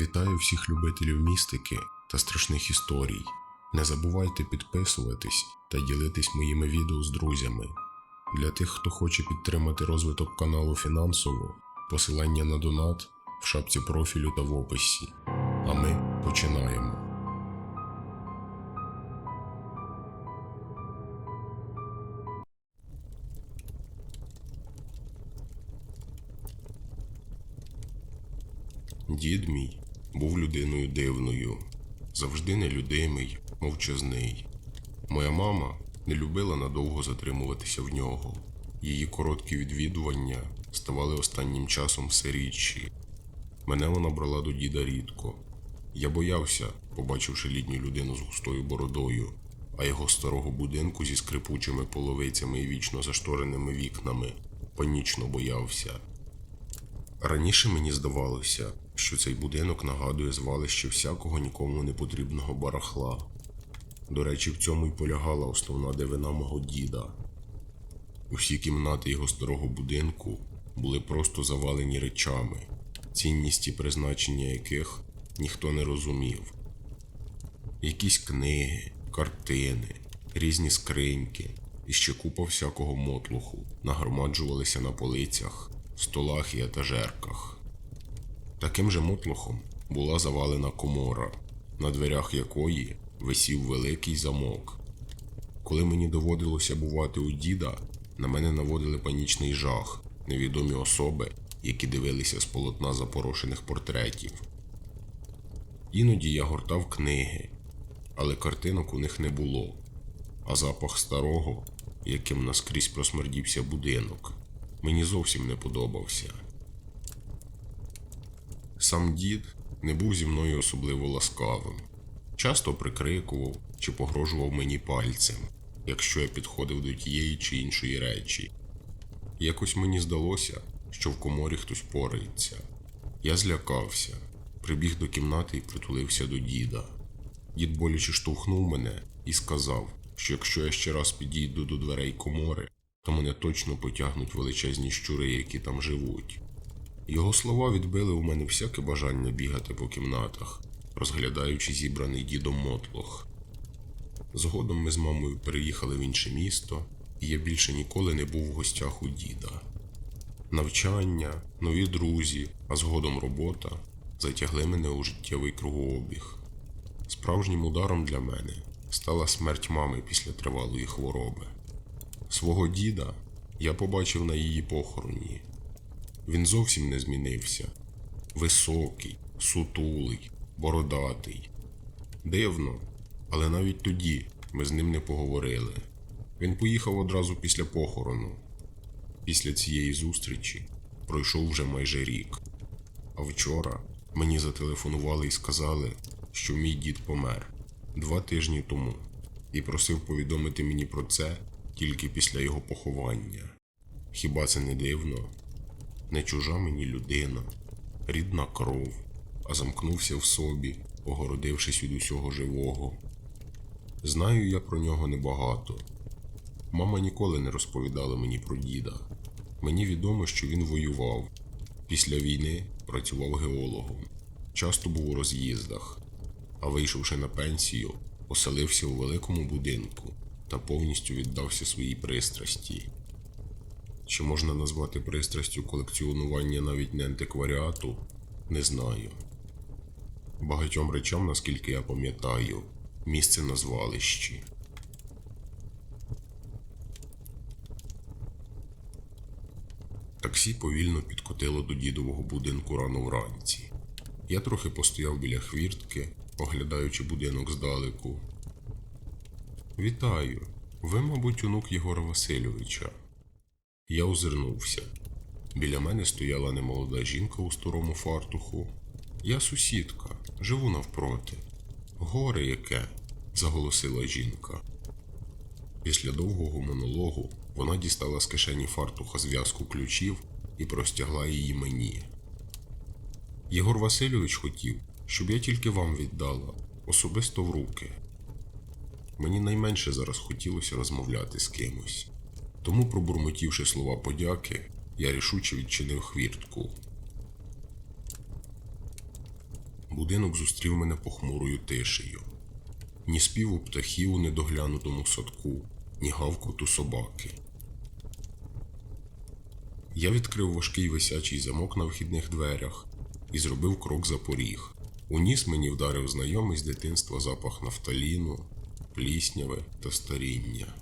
Вітаю всіх любителів містики та страшних історій. Не забувайте підписуватись та ділитись моїми відео з друзями. Для тих, хто хоче підтримати розвиток каналу фінансово, посилання на донат в шапці профілю та в описі. А ми починаємо. Дід мій був людиною дивною, завжди нелюдимий, мовчазний. Моя мама не любила надовго затримуватися в нього. Її короткі відвідування ставали останнім часом все рідші. Мене вона брала до діда рідко. Я боявся, побачивши літню людину з густою бородою, а його старого будинку зі скрипучими половицями і вічно заштореними вікнами панічно боявся. Раніше мені здавалося, що цей будинок нагадує звалище всякого нікому не потрібного барахла. До речі, в цьому й полягала основна дивина мого діда. Усі кімнати його старого будинку були просто завалені речами, цінність призначення яких ніхто не розумів. Якісь книги, картини, різні скриньки і ще купа всякого мотлуху нагромаджувалися на полицях, столах і етажерках. Таким же мотлухом була завалена комора, на дверях якої висів великий замок. Коли мені доводилося бувати у діда, на мене наводили панічний жах, невідомі особи, які дивилися з полотна запорошених портретів. Іноді я гортав книги, але картинок у них не було, а запах старого, яким наскрізь просмердівся будинок, мені зовсім не подобався. Сам дід не був зі мною особливо ласкавим, часто прикрикував чи погрожував мені пальцем, якщо я підходив до тієї чи іншої речі. Якось мені здалося, що в коморі хтось порається. Я злякався, прибіг до кімнати і притулився до діда. Дід боляче штовхнув мене і сказав, що якщо я ще раз підійду до дверей комори, то мене точно потягнуть величезні щури, які там живуть. Його слова відбили у мене всяке бажання бігати по кімнатах, розглядаючи зібраний дідом мотлох. Згодом ми з мамою переїхали в інше місто, і я більше ніколи не був в гостях у діда. Навчання, нові друзі, а згодом робота затягли мене у життєвий кругообіг. Справжнім ударом для мене стала смерть мами після тривалої хвороби. Свого діда я побачив на її похороні. Він зовсім не змінився. Високий, сутулий, бородатий. Дивно, але навіть тоді ми з ним не поговорили. Він поїхав одразу після похорону. Після цієї зустрічі пройшов вже майже рік. А вчора мені зателефонували і сказали, що мій дід помер два тижні тому, і просив повідомити мені про це тільки після його поховання. Хіба це не дивно? Не чужа мені людина, рідна кров, а замкнувся в собі, огородившись від усього живого. Знаю я про нього небагато. Мама ніколи не розповідала мені про діда. Мені відомо, що він воював. Після війни працював геологом, часто був у роз'їздах, а вийшовши на пенсію, оселився у великому будинку та повністю віддався своїй пристрасті. Чи можна назвати пристрастю колекціонування навіть не антикваріату, не знаю. Багатьом речам, наскільки я пам'ятаю, місце на звалищі. Таксі повільно підкотило до дідового будинку рано вранці. Я трохи постояв біля хвіртки, оглядаючи будинок здалеку. Вітаю. Ви, мабуть, онук Єгора Васильовича. Я озирнувся. Біля мене стояла немолода жінка у старому фартуху. Я сусідка, живу навпроти. Горе яке, заголосила жінка. Після довгого монологу вона дістала з кишені фартуха зв'язку ключів і простягла її мені. Єгор Васильович хотів, щоб я тільки вам віддала, особисто в руки. Мені найменше зараз хотілося розмовляти з кимось. Тому, пробурмотівши слова подяки, я рішуче відчинив хвіртку. Будинок зустрів мене похмурою тишею. Ні співу птахів у недоглянутому садку, ні гавкоту собаки. Я відкрив важкий висячий замок на вхідних дверях і зробив крок за поріг. У ніс мені вдарив знайомий з дитинства запах нафталіну, плісняви та старіння.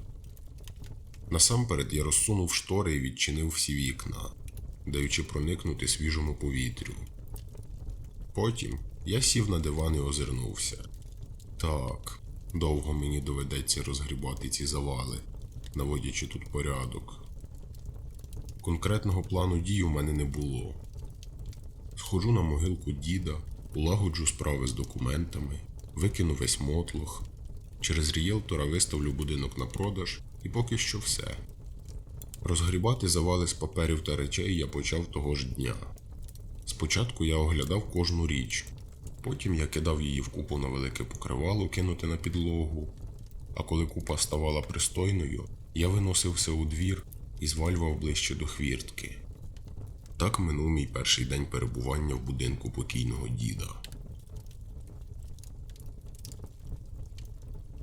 Насамперед я розсунув штори і відчинив всі вікна, даючи проникнути свіжому повітрю. Потім я сів на диван і озирнувся. Так, довго мені доведеться розгрібати ці завали, наводячи тут порядок. Конкретного плану дій у мене не було. Сходжу на могилку діда, улагоджу справи з документами, викину весь мотлох, через рієлтора виставлю будинок на продаж і поки що все. Розгрібати завали з паперів та речей я почав того ж дня. Спочатку я оглядав кожну річ, потім я кидав її в купу на велике покривало кинуте на підлогу, а коли купа ставала пристойною, я виносив все у двір і звалював ближче до хвіртки. Так минув мій перший день перебування в будинку покійного діда.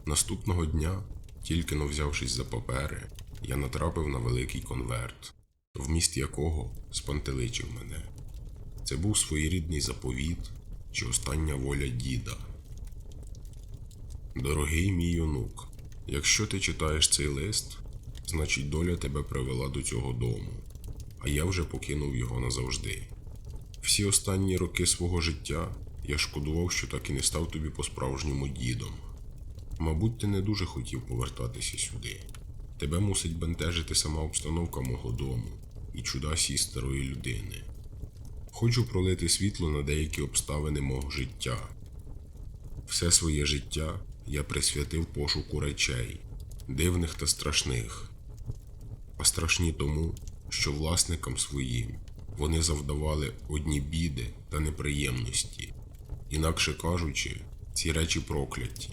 Наступного дня, тільки но взявшись за папери, я натрапив на великий конверт, вміст якого спантеличив мене. Це був своєрідний заповіт чи остання воля діда. Дорогий мій онук, якщо ти читаєш цей лист, значить доля тебе привела до цього дому, а я вже покинув його назавжди. Всі останні роки свого життя я шкодував, що так і не став тобі по-справжньому дідом. Мабуть, ти не дуже хотів повертатися сюди. Тебе мусить бентежити сама обстановка мого дому і чуда сій старої людини. Хочу пролити світло на деякі обставини мого життя. Все своє життя я присвятив пошуку речей, дивних та страшних, а страшні тому, що власникам своїм вони завдавали одні біди та неприємності, інакше кажучи, ці речі прокляті.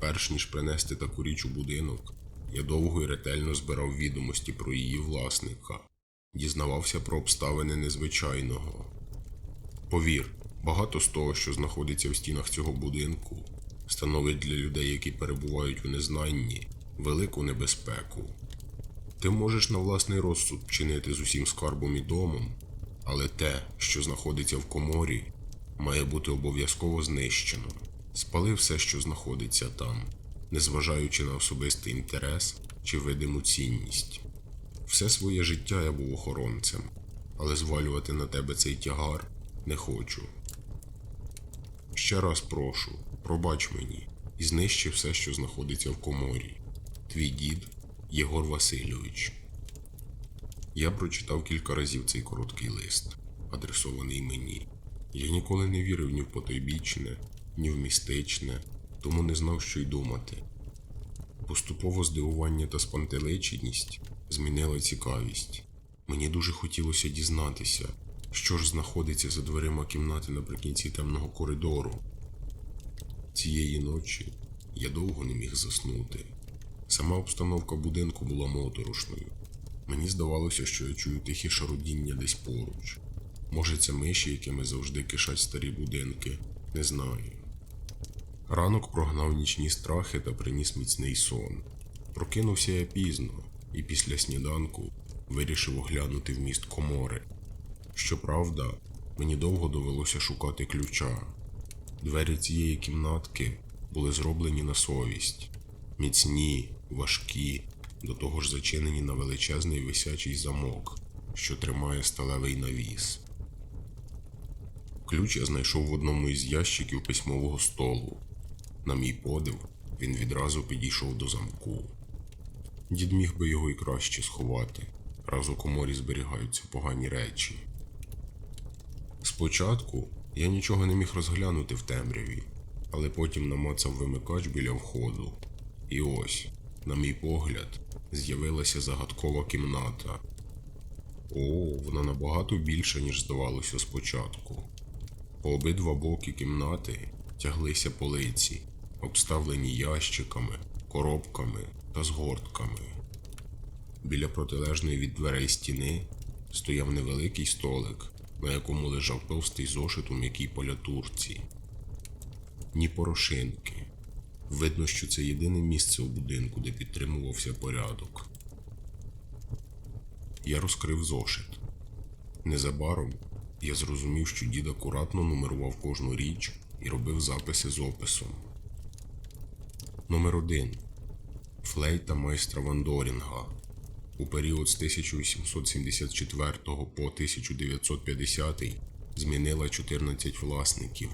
Перш ніж принести таку річ у будинок, я довго і ретельно збирав відомості про її власника, дізнавався про обставини незвичайного. Повір, багато з того, що знаходиться в стінах цього будинку, становить для людей, які перебувають у незнанні, велику небезпеку. Ти можеш на власний розсуд чинити з усім скарбом і домом, але те, що знаходиться в коморі, має бути обов'язково знищено. Спали все, що знаходиться там, незважаючи на особистий інтерес чи видиму цінність. Все своє життя я був охоронцем, але звалювати на тебе цей тягар не хочу. Ще раз прошу, пробач мені і знищи все, що знаходиться в коморі. Твій дід Єгор Васильович. Я прочитав кілька разів цей короткий лист, адресований мені. Я ніколи не вірив ні в потойбічне, ні в містичне, тому не знав, що й думати. Поступово здивування та спантеличеність змінила цікавість. Мені дуже хотілося дізнатися, що ж знаходиться за дверима кімнати наприкінці темного коридору. Цієї ночі я довго не міг заснути. Сама обстановка будинку була моторошною. Мені здавалося, що я чую тихі шарудіння десь поруч. Може, це миші, якими завжди кишать старі будинки, не знаю. Ранок прогнав нічні страхи та приніс міцний сон. Прокинувся я пізно і після сніданку вирішив оглянути вміст комори. Щоправда, мені довго довелося шукати ключа. Двері цієї кімнатки були зроблені на совість, міцні, важкі, до того ж зачинені на величезний висячий замок, що тримає сталевий навіс. Ключ я знайшов в одному із ящиків письмового столу. На мій подив, він відразу підійшов до замку. Дід міг би його і краще сховати, раз у коморі зберігаються погані речі. Спочатку я нічого не міг розглянути в темряві, але потім намацав вимикач біля входу. І ось, на мій погляд, з'явилася загадкова кімната. О, вона набагато більша, ніж здавалося спочатку. По обидва боки кімнати тяглися полиці, обставлені ящиками, коробками та згортками. Біля протилежної від дверей стіни стояв невеликий столик на якому лежав товстий зошит у м'якій полятурці. Ні порошинки. Видно, що це єдине місце у будинку, де підтримувався порядок. Я розкрив зошит. Незабаром я зрозумів, що дід акуратно нумерував кожну річ і робив записи з описом. Номер 1. Флейта майстра Вандорінга. У період з 1874 по 1950 змінила 14 власників.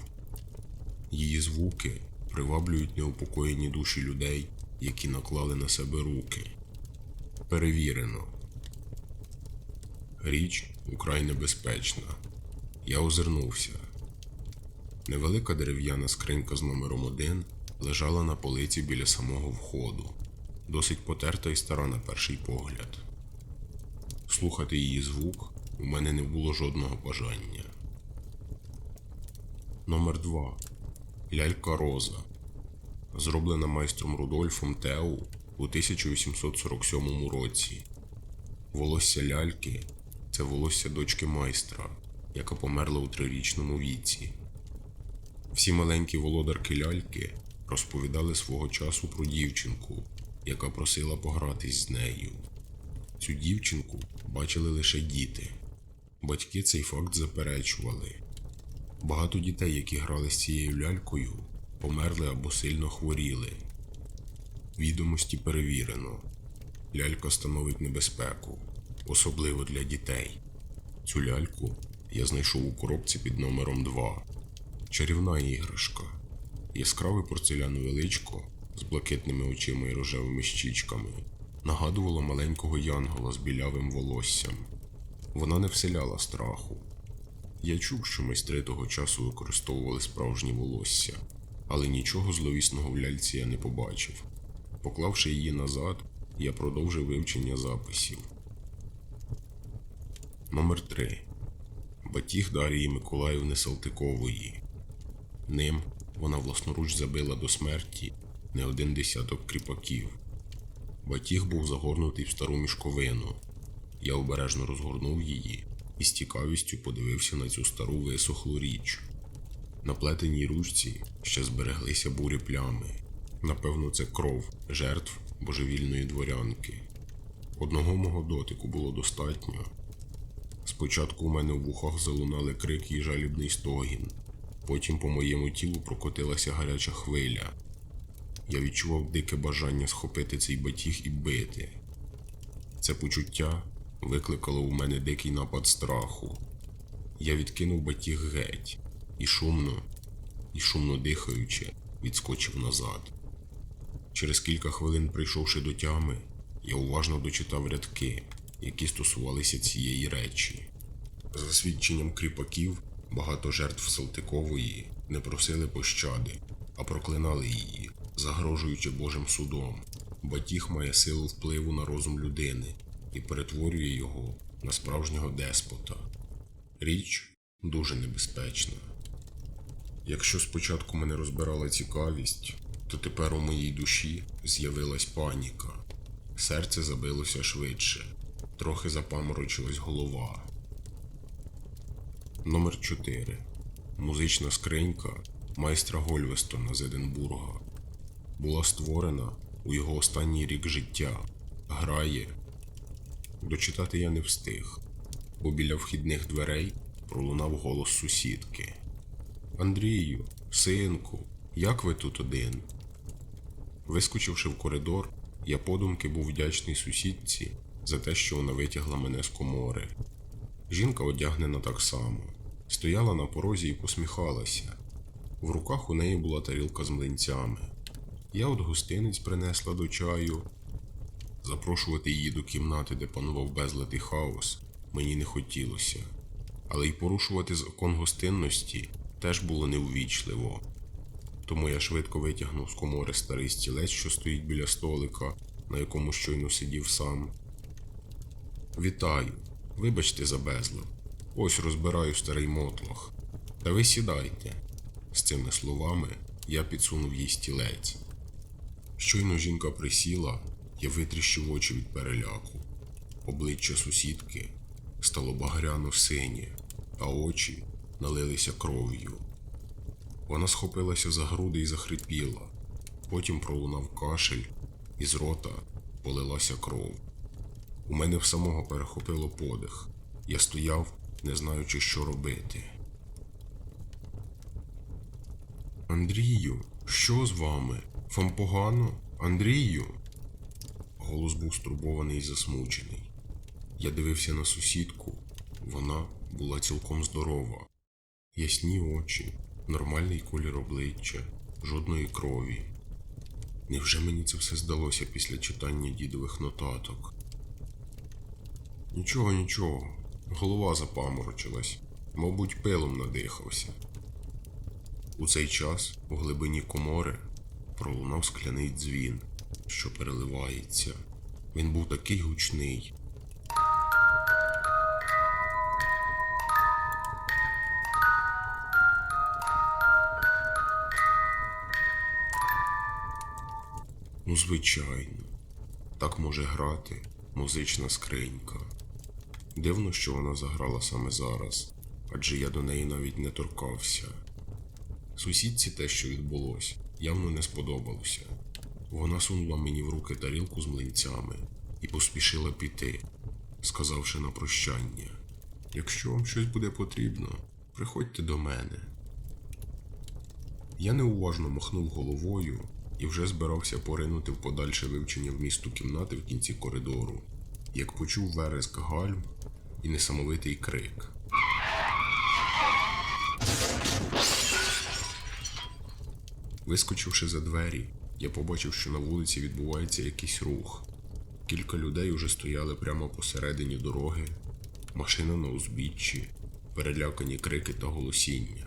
Її звуки приваблюють неупокоєні душі людей, які наклали на себе руки. Перевірено. Річ украй небезпечна. Я озирнувся. Невелика дерев'яна скринька з номером 1 лежала на полиці біля самого входу, досить потерта і стара на перший погляд. Слухати її звук у мене не було жодного бажання. Номер 2. Лялька Роза. Зроблена майстром Рудольфом Теу у 1847 році. Волосся ляльки це волосся дочки майстра, яка померла у трирічному віці. Всі маленькі володарки ляльки розповідали свого часу про дівчинку, яка просила погратись з нею. Цю дівчинку бачили лише діти. Батьки цей факт заперечували. Багато дітей, які грали з цією лялькою, померли або сильно хворіли. Відомості перевірено. Лялька становить небезпеку, особливо для дітей. Цю ляльку я знайшов у коробці під номером 2. Чарівна іграшка. Яскраве порцелянове личко з блакитними очима і рожевими щічками нагадувало маленького янгола з білявим волоссям. Вона не вселяла страху. Я чув, що майстри того часу використовували справжні волосся, але нічого зловісного в ляльці я не побачив. Поклавши її назад, я продовжив вивчення записів. Номер 3. Батіг Дарії Миколаївни Салтикової. Ним вона власноруч забила до смерті не один десяток кріпаків. Батіг був загорнутий в стару мішковину. Я обережно розгорнув її і з цікавістю подивився на цю стару висохлу річ. На плетеній ручці ще збереглися бурі плями. Напевно, це кров жертв божевільної дворянки. Одного мого дотику було достатньо. Спочатку у мене в вухах залунали крик і жалібний стогін. Потім по моєму тілу прокотилася гаряча хвиля. Я відчував дике бажання схопити цей батіг і бити. Це почуття викликало у мене дикий напад страху. Я відкинув батіг геть і шумно, і шумно дихаючи, відскочив назад. Через кілька хвилин, прийшовши до тями, я уважно дочитав рядки, які стосувалися цієї речі. За свідченням кріпаків, багато жертв Салтикової не просили пощади, а проклинали її, загрожуючи Божим судом. Батіг має силу впливу на розум людини і перетворює його на справжнього деспота. Річ дуже небезпечна. Якщо спочатку мене розбирала цікавість, то тепер у моїй душі з'явилась паніка. Серце забилося швидше, трохи запаморочилась голова. Номер 4. Музична скринька майстра Гольвестона з Единбурга. Була створена у його останній рік життя. Грає. Дочитати я не встиг, бо біля вхідних дверей пролунав голос сусідки. Андрію, синку, як ви тут один? Вискочивши в коридор, я подумки був вдячний сусідці за те, що вона витягла мене з комори. Жінка одягнена так само, стояла на порозі і посміхалася. В руках у неї була тарілка з млинцями. Я от гостинець принесла до чаю. Запрошувати її до кімнати, де панував безлад і хаос, мені не хотілося, але й порушувати закон гостинності теж було неввічливо. Тому я швидко витягнув з комори старий стілець, що стоїть біля столика, на якому щойно сидів сам. Вітаю, вибачте за безлад. Ось розбираю старий мотлох. Та ви сідайте. З цими словами я підсунув їй стілець. Щойно жінка присіла, я витріщив очі від переляку. Обличчя сусідки стало багряно синє, а очі налилися кров'ю. Вона схопилася за груди і захрипіла. Потім пролунав кашель, і з рота полилася кров. У мене в самого перехопило подих. Я стояв, не знаючи, що робити. Андрію, що з вами? Вам погано? Андрію? Голос був стурбований і засмучений. Я дивився на сусідку. Вона була цілком здорова. Ясні очі, нормальний колір обличчя, жодної крові. Невже мені це все здалося після читання дідових нотаток? Нічого, нічого, голова запаморочилась, мабуть, пилом надихався. У цей час у глибині комори пролунав скляний дзвін, що переливається. Він був такий гучний. Ну, звичайно, так може грати музична скринька. Дивно, що вона заграла саме зараз, адже я до неї навіть не торкався. Сусідці те, що відбулося, явно не сподобалося. Вона сунула мені в руки тарілку з млинцями і поспішила піти, сказавши на прощання: якщо вам щось буде потрібно, приходьте до мене. Я неуважно махнув головою і вже збирався поринути в подальше вивчення вмісту кімнати в кінці коридору, як почув вереск гальм і несамовитий крик. Вискочивши за двері, я побачив, що на вулиці відбувається якийсь рух. Кілька людей уже стояли прямо посередині дороги, машина на узбіччі, перелякані крики та голосіння.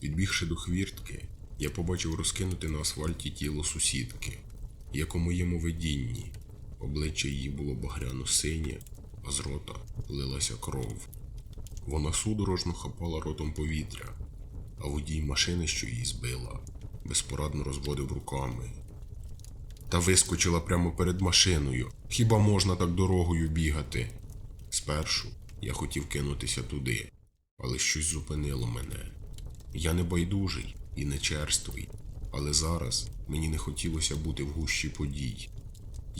Підбігши до хвіртки, я побачив розкинути на асфальті тіло сусідки, як у моєму видінні. Обличчя її було багряно синє, а з рота лилася кров. Вона судорожно хапала ротом повітря, а водій машини, що її збила, безпорадно розводив руками. Та вискочила прямо перед машиною. Хіба можна так дорогою бігати? Спершу я хотів кинутися туди, але щось зупинило мене. Я не байдужий і не черствий, але зараз мені не хотілося бути в гущі подій.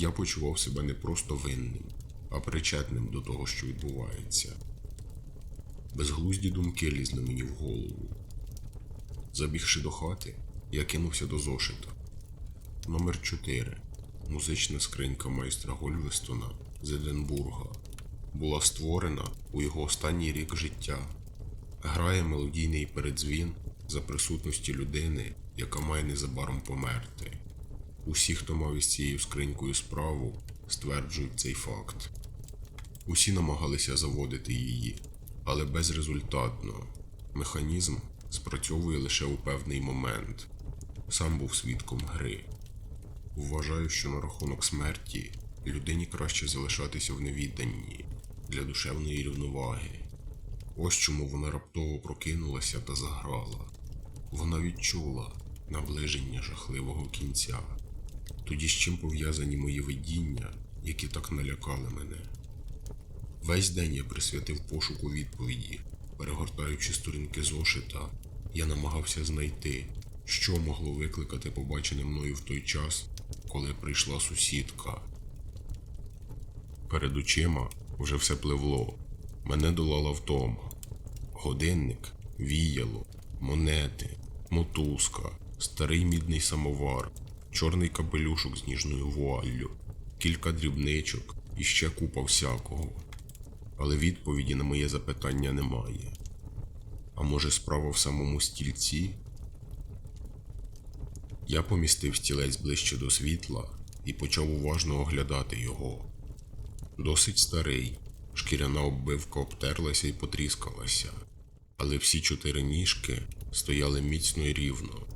Я почував себе не просто винним, а причетним до того, що відбувається. Безглузді думки лізли мені в голову. Забігши до хати, я кинувся до зошита. Номер 4. Музична скринька майстра Гольвестона з Единбурга була створена у його останній рік життя. Грає мелодійний передзвін за присутності людини, яка має незабаром померти. Усі, хто мав із цією скринькою справу, стверджують цей факт. Усі намагалися заводити її, але безрезультатно. Механізм спрацьовує лише у певний момент. Сам був свідком гри. Вважаю, що на рахунок смерті людині краще залишатися в невідданні для душевної рівноваги. Ось чому вона раптово прокинулася та заграла. Вона відчула наближення жахливого кінця. Тоді з чим пов'язані мої видіння, які так налякали мене. Весь день я присвятив пошуку відповіді. Перегортаючи сторінки зошита, я намагався знайти, що могло викликати побачене мною в той час, коли прийшла сусідка. Перед очима вже все пливло. Мене долала втома. Годинник, віяло, монети, мотузка, старий мідний самовар, чорний капелюшок з ніжною вуаллю, кілька дрібничок і ще купа всякого. Але відповіді на моє запитання немає. А може, справа в самому стільці? Я помістив стілець ближче до світла і почав уважно оглядати його. Досить старий, шкіряна оббивка обтерлася і потріскалася, але всі чотири ніжки стояли міцно і рівно.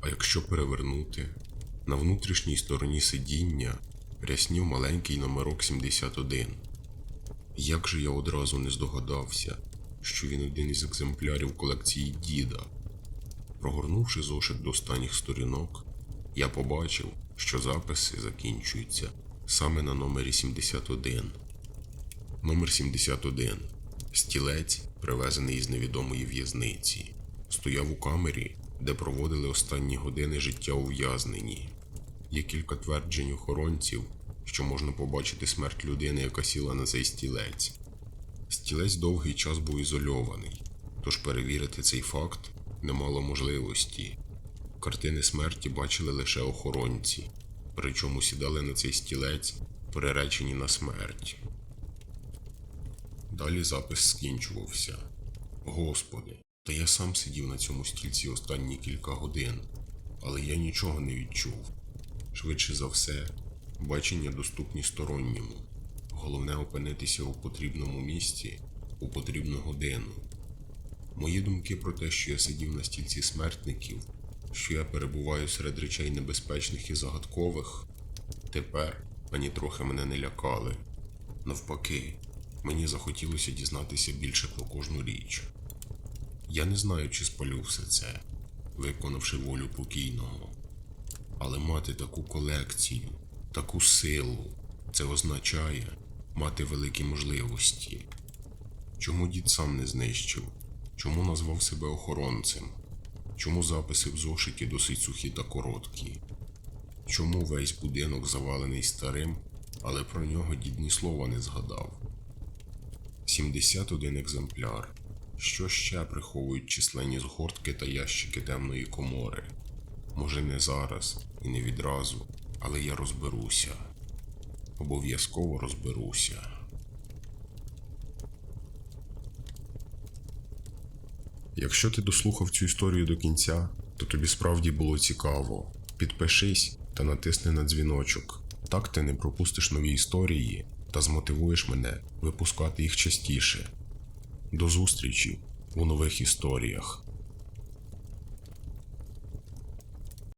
А якщо перевернути, на внутрішній стороні сидіння ряснів маленький номерок 71. Як же я одразу не здогадався, що він один із екземплярів колекції діда. Прогорнувши зошит до останніх сторінок, я побачив, що записи закінчуються саме на номері 71. Номер 71. Стілець, привезений із невідомої в'язниці. Стояв у камері, де проводили останні години життя ув'язнені. Є кілька тверджень охоронців, що можна побачити смерть людини, яка сіла на цей стілець. Стілець довгий час був ізольований, тож перевірити цей факт не мало можливості. Картини смерті бачили лише охоронці, причому сідали на цей стілець, приречені на смерть. Далі запис скінчувався. Господи, та я сам сидів на цьому стільці останні кілька годин, але я нічого не відчув. Швидше за все, бачення доступні сторонньому. Головне опинитися у потрібному місці у потрібну годину. Мої думки про те, що я сидів на стільці смертників, що я перебуваю серед речей небезпечних і загадкових, тепер ані трохи мене не лякали. Навпаки, мені захотілося дізнатися більше про кожну річ. Я не знаю, чи спалю все це, виконавши волю покійного. Але мати таку колекцію, таку силу, це означає мати великі можливості. Чому дід сам не знищив? Чому назвав себе охоронцем? Чому записи в зошиті досить сухі та короткі? Чому весь будинок завалений старим, але про нього дід ні слова не згадав? 71 екземпляр. Що ще приховують численні згортки та ящики темної комори? Може, не зараз і не відразу, але я розберуся. Обов'язково розберуся. Якщо ти дослухав цю історію до кінця, то тобі справді було цікаво. Підпишись та натисни на дзвіночок. Так ти не пропустиш нові історії та змотивуєш мене випускати їх частіше. До зустрічі у нових історіях.